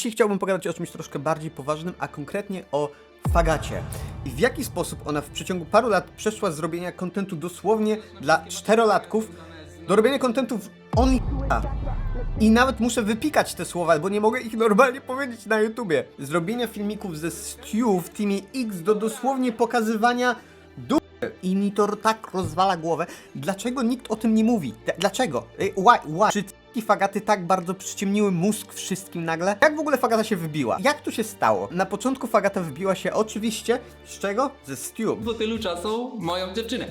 Dzisiaj chciałbym pogadać o czymś troszkę bardziej poważnym, a konkretnie o Fagacie. I w jaki sposób ona w przeciągu paru lat przeszła z robienia kontentu dosłownie dla czterolatków do robienia kontentu w only i nawet muszę wypikać te słowa, bo nie mogę ich normalnie powiedzieć na YouTubie. Zrobienia filmików ze Stu w Teamie X do dosłownie pokazywania dupy. I mi to tak rozwala głowę. Dlaczego nikt o tym nie mówi? Dlaczego? Why? Why? Czy fagaty tak bardzo przyciemniły mózg wszystkim nagle? Jak w ogóle Fagata się wybiła? Jak to się stało? Na początku Fagata wybiła się oczywiście z czego? Ze Stu. po tylu czasu moją dziewczynę.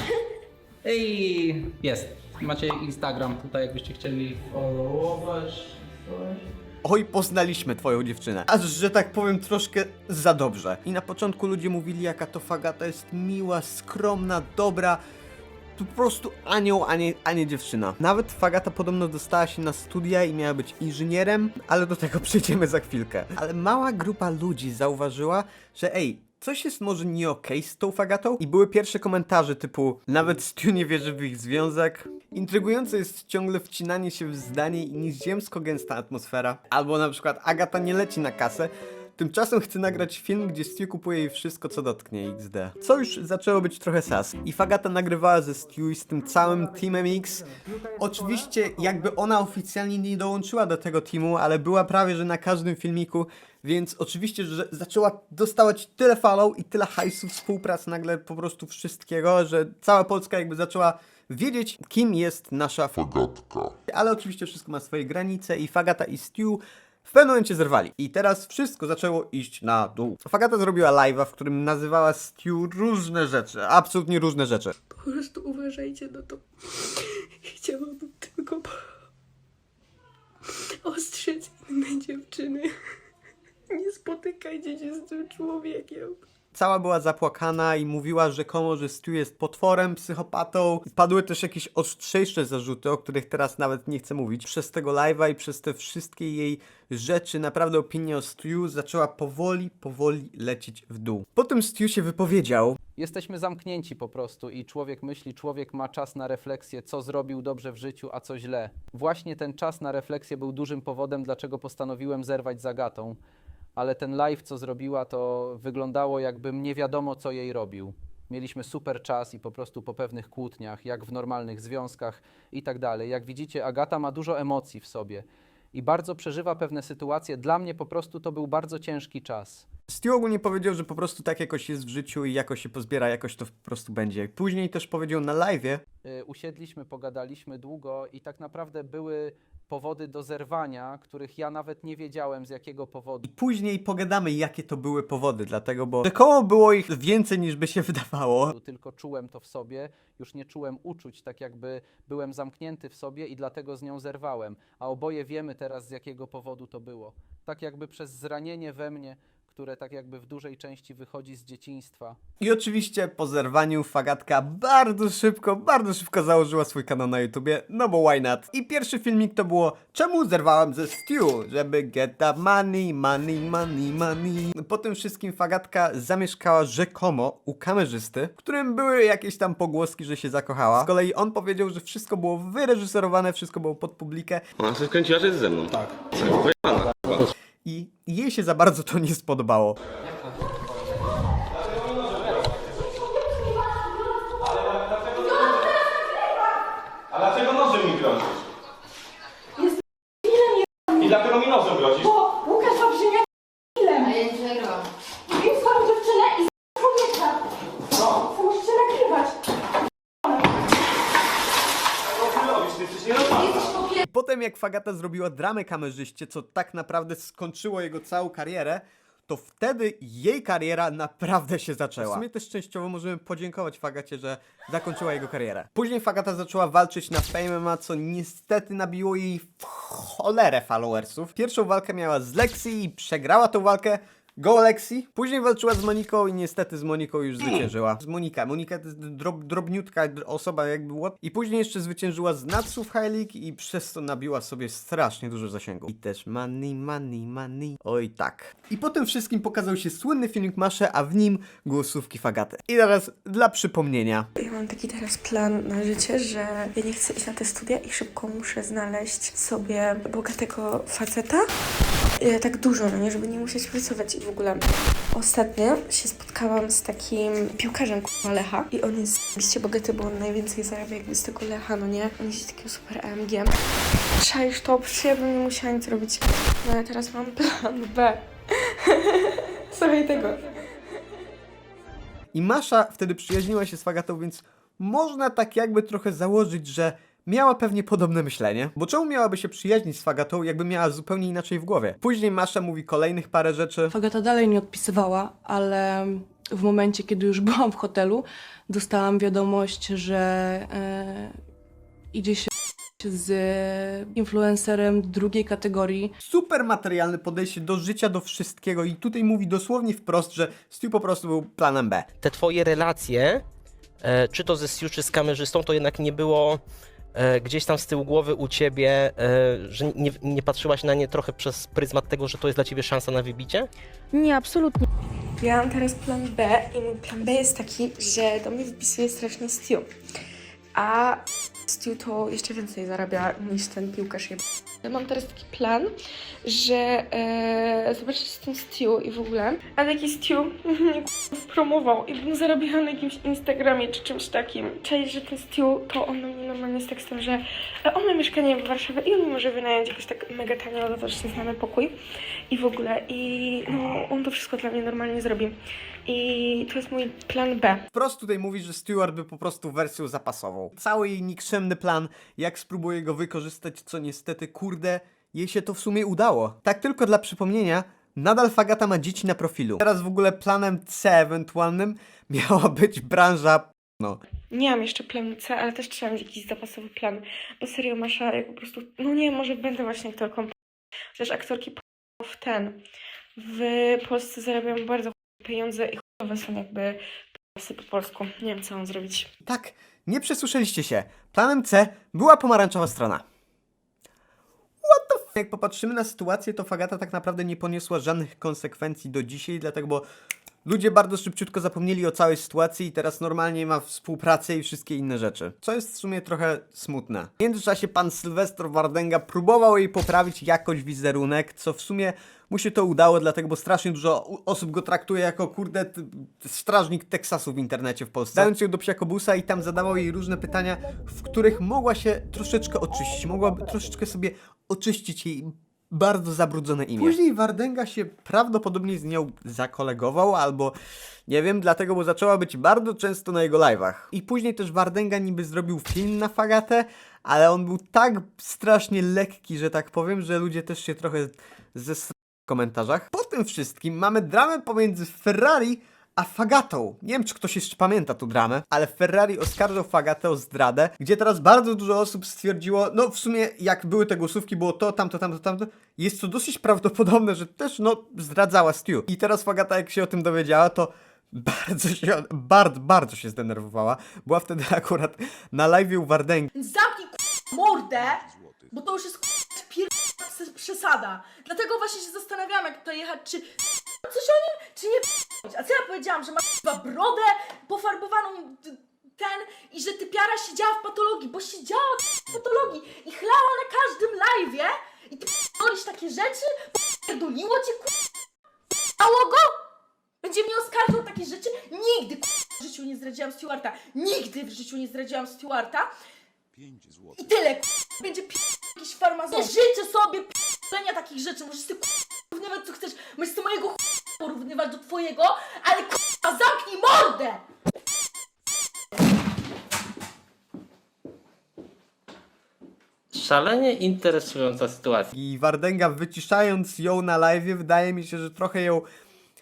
Ej, jest. Macie Instagram tutaj, jakbyście chcieli followować. Oj, poznaliśmy twoją dziewczynę. Aż, że tak powiem, troszkę za dobrze. I na początku ludzie mówili, jaka to Fagata jest miła, skromna, dobra. Po prostu anioł, a nie, a nie dziewczyna. Nawet Fagata podobno dostała się na studia i miała być inżynierem, ale do tego przejdziemy za chwilkę. Ale mała grupa ludzi zauważyła, że ej, Coś jest może nie okej z tą fagatą? I były pierwsze komentarze typu Nawet Stu nie wierzy w ich związek. Intrygujące jest ciągle wcinanie się w zdanie i nieziemsko gęsta atmosfera. Albo na przykład Agata nie leci na kasę, Tymczasem chcę nagrać film, gdzie Stu kupuje jej wszystko, co dotknie XD. Co już zaczęło być trochę sas. I Fagata nagrywała ze Stu i z tym całym Teamem X. Oczywiście, jakby ona oficjalnie nie dołączyła do tego teamu, ale była prawie, że na każdym filmiku, więc oczywiście, że zaczęła dostawać tyle follow i tyle hajsu, współprac nagle po prostu wszystkiego, że cała Polska jakby zaczęła wiedzieć, kim jest nasza Fagatka. ale oczywiście wszystko ma swoje granice i Fagata i Stu w pewnym momencie zerwali. I teraz wszystko zaczęło iść na dół. Fagata zrobiła live'a, w którym nazywała Stu różne rzeczy, absolutnie różne rzeczy. Po prostu uważajcie na to. Chciałabym tylko ostrzec inne dziewczyny. Nie spotykajcie się z tym człowiekiem. Cała była zapłakana i mówiła rzekomo, że Stu jest potworem, psychopatą. Padły też jakieś ostrzejsze zarzuty, o których teraz nawet nie chcę mówić. Przez tego live'a i przez te wszystkie jej rzeczy, naprawdę opinia o Stu zaczęła powoli, powoli lecieć w dół. Potem Stu się wypowiedział, Jesteśmy zamknięci po prostu i człowiek myśli, człowiek ma czas na refleksję, co zrobił dobrze w życiu, a co źle. Właśnie ten czas na refleksję był dużym powodem, dlaczego postanowiłem zerwać z Agatą. Ale ten live, co zrobiła, to wyglądało jakbym nie wiadomo, co jej robił. Mieliśmy super czas i po prostu po pewnych kłótniach, jak w normalnych związkach i tak dalej. Jak widzicie, Agata ma dużo emocji w sobie i bardzo przeżywa pewne sytuacje. Dla mnie po prostu to był bardzo ciężki czas. Stu ogólnie powiedział, że po prostu tak jakoś jest w życiu i jakoś się pozbiera, jakoś to po prostu będzie. Później też powiedział na live'ie, Y, usiedliśmy, pogadaliśmy długo i tak naprawdę były powody do zerwania, których ja nawet nie wiedziałem z jakiego powodu. później pogadamy jakie to były powody, dlatego, bo rzekomo było ich więcej niż by się wydawało. Tylko czułem to w sobie, już nie czułem uczuć, tak jakby byłem zamknięty w sobie i dlatego z nią zerwałem. A oboje wiemy teraz z jakiego powodu to było. Tak jakby przez zranienie we mnie, które tak jakby w dużej części wychodzi z dzieciństwa. I oczywiście po zerwaniu Fagatka bardzo szybko, bardzo szybko założyła swój kanał na YouTubie, no bo why not? I pierwszy filmik to było Czemu zerwałem ze Stu? Żeby get that money, money, money, money. Po tym wszystkim Fagatka zamieszkała rzekomo u kamerzysty, w którym były jakieś tam pogłoski, że się zakochała. Z kolei on powiedział, że wszystko było wyreżyserowane, wszystko było pod publikę Ona się skręciła, że jest ze mną. Tak. Pojebana. I jej się za bardzo to nie spodobało. A dlaczego nożem mi grozisz? I dlaczego mi nożem grozisz? Bo Łukasz Wawrzyniak kilem. A ja nie nagrałam. Wiem swoją dziewczynę i z człowieka. Co musicie nagrywać? Co ty robisz? Ty jesteś nienormalna. Potem jak Fagata zrobiła dramę kamerzyście, co tak naprawdę skończyło jego całą karierę, to wtedy jej kariera naprawdę się zaczęła. W sumie też częściowo możemy podziękować Fagacie, że zakończyła jego karierę. Później Fagata zaczęła walczyć na Fame MMA, co niestety nabiło jej w cholerę followersów. Pierwszą walkę miała z Lexi i przegrała tą walkę. Go Lexi. Później walczyła z Moniką i niestety z Moniką już zwyciężyła. Z Monika. Monika to jest drob, drobniutka osoba jakby łap. I później jeszcze zwyciężyła z Natsu w High League i przez to nabiła sobie strasznie dużo zasięgu. I też money, money, money. Oj tak. I po tym wszystkim pokazał się słynny filmik Masze, a w nim głosówki Fagaty. I teraz dla przypomnienia. Ja mam taki teraz plan na życie, że ja nie chcę iść na te studia i szybko muszę znaleźć sobie bogatego faceta. E, tak dużo, no nie, żeby nie musieć pracować i w ogóle. Ostatnio się spotkałam z takim piłkarzem k***a Lecha i on jest oczywiście bogaty, bo on najwięcej zarabia jakby z tego Lecha, no nie? On jest takim super AMG. Czaisz to, przecież ja bym nie musiała nic robić. No ale teraz mam plan B. Słuchaj tego. I Masza wtedy przyjaźniła się z Fagatą, więc można tak jakby trochę założyć, że miała pewnie podobne myślenie. Bo czemu miałaby się przyjaźnić z Fagatą, jakby miała zupełnie inaczej w głowie? Później Masza mówi kolejnych parę rzeczy. Fagata dalej nie odpisywała, ale w momencie, kiedy już byłam w hotelu, dostałam wiadomość, że e, idzie się z influencerem drugiej kategorii. Super materialne podejście do życia, do wszystkiego i tutaj mówi dosłownie wprost, że Stu po prostu był planem B. te twoje relacje, e, czy to ze Stu, czy z kamerzystą, to jednak nie było gdzieś tam z tyłu głowy u ciebie, e, że nie, nie patrzyłaś na nie trochę przez pryzmat tego, że to jest dla ciebie szansa na wybicie? Nie, absolutnie. Ja mam teraz plan B i mój plan B jest taki, że do mnie wpisuje strasznie Stu. A Stu to jeszcze więcej zarabia niż ten piłkarz. mam teraz taki plan, że e, zobaczyć ten Stu i w ogóle, a taki Stu mnie promował i bym zarabiała na jakimś Instagramie czy czymś takim. Czyli, że ten Stu to on mnie normalnie z tekstem, że e, on ma mieszkanie w Warszawie i on może wynająć jakoś tak mega tanio, za to, że się znamy pokój i w ogóle i no on to wszystko dla mnie normalnie zrobi. I to jest mój plan B. Wprost tutaj mówi, że Stewart był po prostu wersją zapasową. Cały jej nikczemny plan, jak spróbuje go wykorzystać, co niestety, kurde, jej się to w sumie udało. Tak tylko dla przypomnienia, nadal Fagata ma dzieci na profilu. Teraz w ogóle planem C ewentualnym miała być branża no. Nie mam jeszcze planu C, ale też trzeba mieć jakiś zapasowy plan. Bo serio, Masza, jak po prostu, no nie, może będę właśnie aktorką. Chociaż aktorki w ten, w Polsce zarabiają bardzo pieniądze i chujowe są jakby pasy po polsku. Nie wiem, co mam zrobić. Tak, nie przesłyszeliście się. Planem C była pomarańczowa strona. What the f... Jak popatrzymy na sytuację, to Fagata tak naprawdę nie poniosła żadnych konsekwencji do dzisiaj, dlatego bo ludzie bardzo szybciutko zapomnieli o całej sytuacji i teraz normalnie ma współpracę i wszystkie inne rzeczy. Co jest w sumie trochę smutne. W międzyczasie pan Sylwester Wardenga próbował jej poprawić jakoś wizerunek, co w sumie mu się to udało, dlatego bo strasznie dużo osób go traktuje jako kurde strażnik Teksasu w internecie w Polsce. Dając ją do psiakobusa i tam zadawał jej różne pytania, w których mogła się troszeczkę oczyścić, mogłaby troszeczkę sobie oczyścić jej bardzo zabrudzone imię. Później Wardenga się prawdopodobnie z nią zakolegował, albo nie wiem, dlatego, bo zaczęła być bardzo często na jego live'ach. I później też Wardenga niby zrobił film na Fagatę, ale on był tak strasznie lekki, że tak powiem, że ludzie też się trochę ze w komentarzach. Po tym wszystkim mamy dramę pomiędzy Ferrari a Fagatą. Nie wiem, czy ktoś jeszcze pamięta tą dramę, ale Ferrari oskarżał Fagatę o zdradę, gdzie teraz bardzo dużo osób stwierdziło, no w sumie jak były te głosówki, było to, tamto, tamto, tamto, jest to dosyć prawdopodobne, że też, no, zdradzała Stu. I teraz Fagata, jak się o tym dowiedziała, to bardzo się, bardzo, bardzo się zdenerwowała. Była wtedy akurat na live u Wardęgi. Zamknij mordę, bo to już jest k***a, pier- przesada. Dlatego właśnie się zastanawiałam, jak to jechać, czy coś o nim, czy nie. A co ja powiedziałam, że ma k***a, brodę pofarbowaną ten i że typiara siedziała w patologii, bo siedziała w patologii i chlała na każdym live'ie i ty p***olisz takie rzeczy? Pierdoliło cię k***a? Mało go? Będzie mnie oskarżał takie rzeczy? Nigdy k***a, w życiu nie zdradziłam Stewarta. Nigdy w życiu nie zdradziłam Stewarta. I tyle, k***a. będzie p- jakiś farmazon. Nie życzę sobie p***lenia takich rzeczy. Możesz sobie k***a, porównywać co chcesz. Możesz sobie mojego porównywać do twojego, ale k***a, zamknij mordę! Szalenie interesująca sytuacja. I Wardęga wyciszając ją na live, wydaje mi się, że trochę ją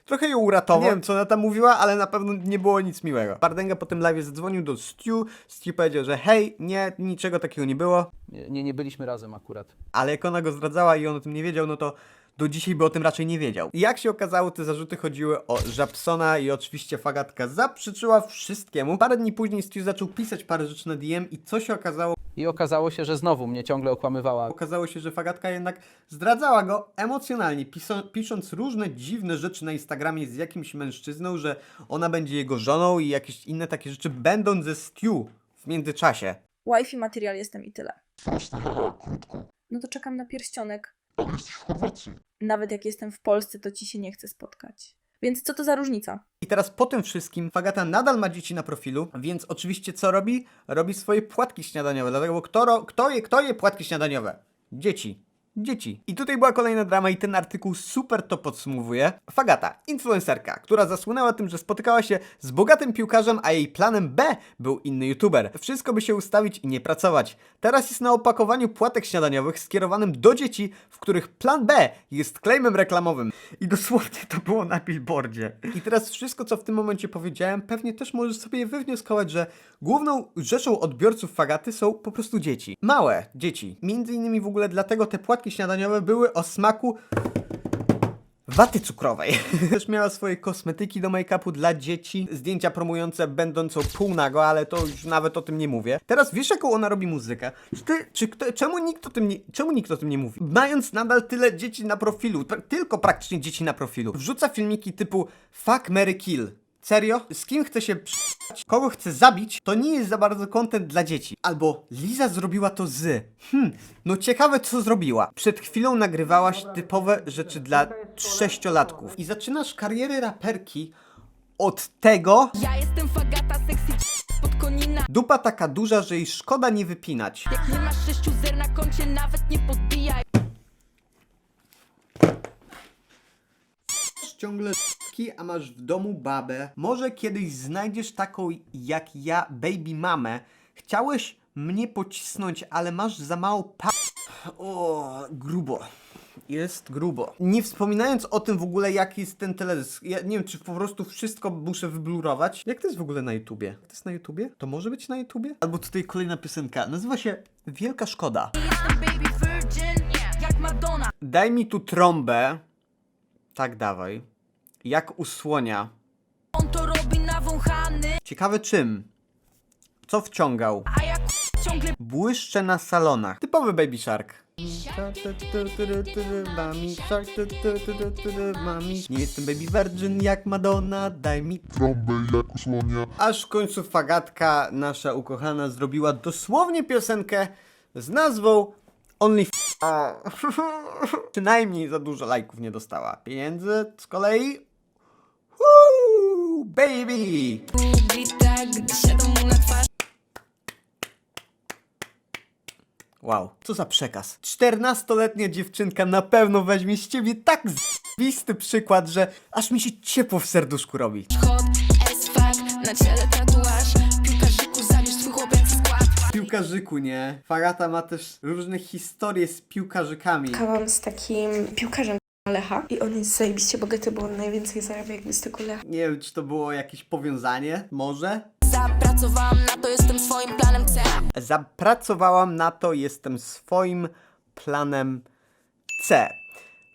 trochę ją uratował. Nie wiem, co ona tam mówiła, ale na pewno nie było nic miłego. Wardęga po tym live zadzwonił do Stu. Stu powiedział, że hej, nie, niczego takiego nie było. Nie, nie byliśmy razem akurat. Ale jak ona go zdradzała i on o tym nie wiedział, no to do dzisiaj by o tym raczej nie wiedział. I jak się okazało, te zarzuty chodziły o Żabsona i oczywiście Fagatka zaprzeczyła wszystkiemu. Parę dni później Stu zaczął pisać parę rzeczy na DM i co się okazało? I okazało się, że znowu mnie ciągle okłamywała. Okazało się, że Fagatka jednak zdradzała go emocjonalnie, pisząc różne dziwne rzeczy na Instagramie z jakimś mężczyzną, że ona będzie jego żoną i jakieś inne takie rzeczy, będąc ze Stu w międzyczasie. Wi-Fi material jestem i tyle. No to czekam na pierścionek. Nawet jak jestem w Polsce, to ci się nie chce spotkać. Więc co to za różnica? I teraz po tym wszystkim Fagata nadal ma dzieci na profilu, więc oczywiście co robi? Robi swoje płatki śniadaniowe. Dlatego kto, ro, kto, je, kto je płatki śniadaniowe? Dzieci. Dzieci. I tutaj była kolejna drama i ten artykuł super to podsumowuje. Fagata, influencerka, która zasłynęła tym, że spotykała się z bogatym piłkarzem, a jej planem B był inny youtuber. Wszystko by się ustawić i nie pracować. Teraz jest na opakowaniu płatek śniadaniowych skierowanym do dzieci, w których plan B jest claimem reklamowym. I dosłownie to było na billboardzie. I teraz wszystko, co w tym momencie powiedziałem, pewnie też możesz sobie wywnioskować, że główną rzeczą odbiorców Fagaty są po prostu dzieci. Małe dzieci. Między innymi w ogóle dlatego te płatki śniadaniowe były o smaku waty cukrowej. Też miała swoje kosmetyki do make-upu dla dzieci, zdjęcia promujące będącą półnago, ale to już nawet o tym nie mówię. Teraz wiesz jaką ona robi muzykę? Czy ty, czy kto, czemu nikt o tym nie, czemu nikt o tym nie mówi? Mając nadal tyle dzieci na profilu, pra- tylko praktycznie dzieci na profilu, wrzuca filmiki typu fuck, Mary kill. Serio? Z kim chce się przy***ać, kogo chce zabić, to nie jest za bardzo content dla dzieci. Albo Liza zrobiła to z. Hmm, no ciekawe co zrobiła. Przed chwilą nagrywałaś typowe rzeczy dla sześciolatków. I zaczynasz karierę raperki od tego... Ja jestem fagata, sexy pod konina Dupa taka duża, że jej szkoda nie wypinać. Jak nie masz sześciu zer na koncie, nawet nie podbijaj ciągle a masz w domu babę. Może kiedyś znajdziesz taką jak ja, baby mamę. Chciałeś mnie pocisnąć, ale masz za mało pa... O, grubo. Jest grubo. Nie wspominając o tym w ogóle, jaki jest ten teledysk. Ja nie wiem, czy po prostu wszystko muszę wyblurować. Jak to jest w ogóle na YouTubie? To jest na YouTubie? To może być na YouTubie? Albo tutaj kolejna piosenka. Nazywa się Wielka Szkoda. Jestem baby virgin, jak Madonna Daj mi tu trąbę. Tak, dawaj. Jak usłonia. On to robi nawąchany Ciekawe czym? Co wciągał? A ja ciągle Błyszcze na salonach. Typowy Baby Shark. Nie jestem Baby Virgin jak Madonna, daj mi trąbę jak usłonia. Aż w końcu Fagatka, nasza ukochana, zrobiła dosłownie piosenkę z nazwą Only F... A. Przynajmniej za dużo lajków nie dostała. Pieniędzy z kolei... Woo, baby! tak, Wow, co za przekaz. 14-letnia dziewczynka na pewno weźmie z ciebie tak zwisty przykład, że aż mi się ciepło w serduszku robi. Hot as fuck, na ciele tatuaż Piłkarzyku, nie? Fagata ma też różne historie z piłkarzykami. Spotkałam z takim piłkarzem Lecha i on jest zajebiście bogaty, bo on najwięcej zarabia jakby z tego Lecha. Nie wiem, czy to było jakieś powiązanie, może? Zapracowałam na to, jestem swoim planem C Zapracowałam na to, jestem swoim planem C.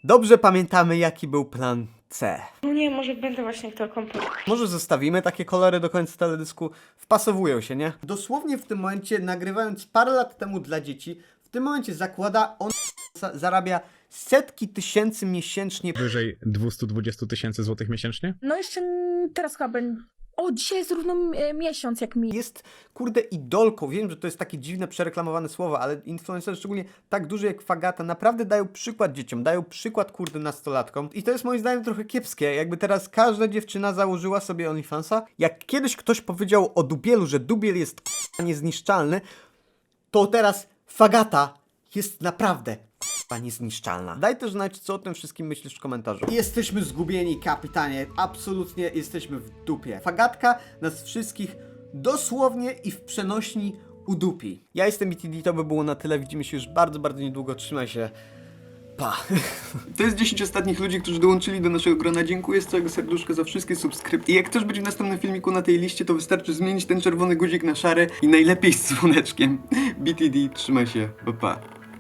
Dobrze pamiętamy, jaki był plan C. No nie, może będę właśnie to komponować. Może zostawimy takie kolory do końca teledysku? Wpasowują się, nie? Dosłownie w tym momencie, nagrywając parę lat temu dla dzieci, w tym momencie zakłada, on za- zarabia setki tysięcy miesięcznie. Wyżej 220 tysięcy złotych miesięcznie? No jeszcze teraz chyba będzie... O, dzisiaj jest równo e, miesiąc jak mi. Jest, kurde, idolką. Wiem, że to jest takie dziwne, przereklamowane słowo, ale influencerzy, szczególnie tak duży jak Fagata, naprawdę dają przykład dzieciom, dają przykład, kurde, nastolatkom. I to jest moim zdaniem trochę kiepskie. Jakby teraz każda dziewczyna założyła sobie OnlyFansa. Jak kiedyś ktoś powiedział o Dubielu, że Dubiel jest k***a niezniszczalny, to teraz Fagata jest naprawdę k***a niezniszczalna. Daj też znać, co o tym wszystkim myślisz w komentarzu. Jesteśmy zgubieni, kapitanie. Absolutnie jesteśmy w dupie. Fagatka nas wszystkich dosłownie i w przenośni udupi. Ja jestem BTD, to by było na tyle. Widzimy się już bardzo, bardzo niedługo. Trzymaj się. Pa. To jest 10 ostatnich ludzi, którzy dołączyli do naszego grona. Dziękuję z całego serduszka za wszystkie subskrypcje. I jak chcesz być w następnym filmiku na tej liście, to wystarczy zmienić ten czerwony guzik na szary i najlepiej z dzwoneczkiem. BTD, trzymaj się. Pa, pa.